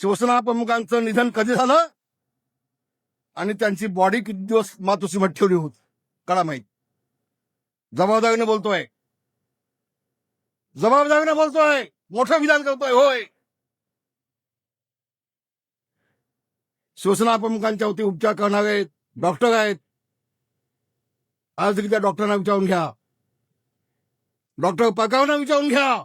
शिवसेना प्रमुखांचं निधन कधी झालं? आणि त्यांची बॉडी किती दिवस मातोश्रीमध्ये ठेवली होती? कळा माहीत. जबाबदारीने बोलतोय. जबाबदारीने बोलतोय. मोठं विधान करतोय होय. शिवसेना प्रमुखांच्या वती उपचार करणारे डॉक्टर आहेत. आज त्या डॉक्टरांना विचारून घ्या. डॉक्टर पकावना विचारून घ्या.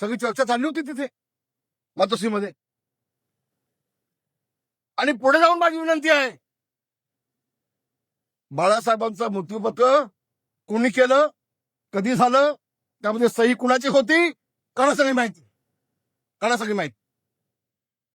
सगळी चर्चा चालली होती तिथे मातोश्रीमध्ये आणि पुढे जाऊन माझी विनंती आहे बाळासाहेबांचं मृत्यूपत्र कोणी केलं कधी झालं त्यामध्ये सही कुणाची होती कणा सगळी माहिती. कणा सगळी माहिती.